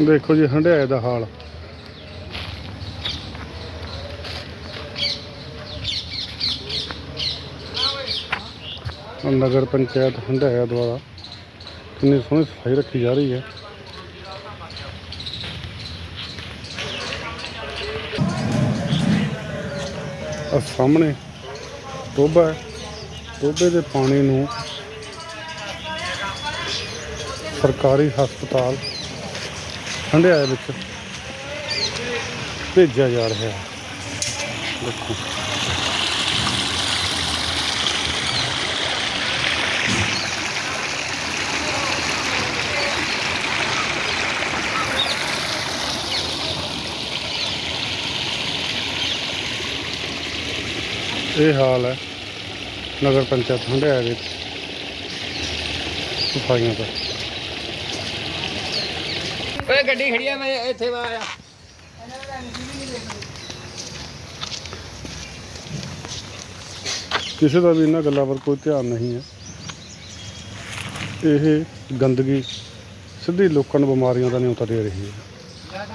ਦੇਖੋ ਜੀ, ਹੰਡਿਆਏ ਦਾ ਹਾਲ। ਨਗਰ ਪੰਚਾਇਤ ਹੰਡਿਆਇਆ ਦੁਆਰਾ ਕਿੰਨੀ ਸੋਹਣੀ ਸਫ਼ਾਈ ਰੱਖੀ ਜਾ ਰਹੀ ਹੈ। ਆ ਸਾਹਮਣੇ ਟੋਬਾ ਹੈ। ਟੋਬੇ ਦੇ ਪਾਣੀ ਨੂੰ ਸਰਕਾਰੀ ਹਸਪਤਾਲ ਹੰਡਿਆਏ ਵਿੱਚ ਭੇਜਿਆ ਜਾ ਰਿਹਾ ਹੈ ਦੇਖੋ ਇਹ ਹਾਲ ਹੈ ਨਗਰ ਪੰਚਾਇਤ ਹੰਡਿਆਏ ਵਿੱਚ ਸਫਾਈਆਂ ਦਾ ਓਏ ਗੱਡੀ ਖੜੀ ਆ, ਮੈਂ ਇੱਥੇ ਮੈਂ ਆਇਆ। ਕਿਸੇ ਦਾ ਵੀ ਇਹਨਾਂ ਗੱਲਾਂ ਪਰ ਕੋਈ ਧਿਆਨ ਨਹੀਂ ਹੈ। ਇਹ ਗੰਦਗੀ ਸਿੱਧੀ ਲੋਕਾਂ ਨੂੰ ਬਿਮਾਰੀਆਂ ਦਾ ਨਿਉਤਾ ਦੇ ਰਹੀ ਹੈ।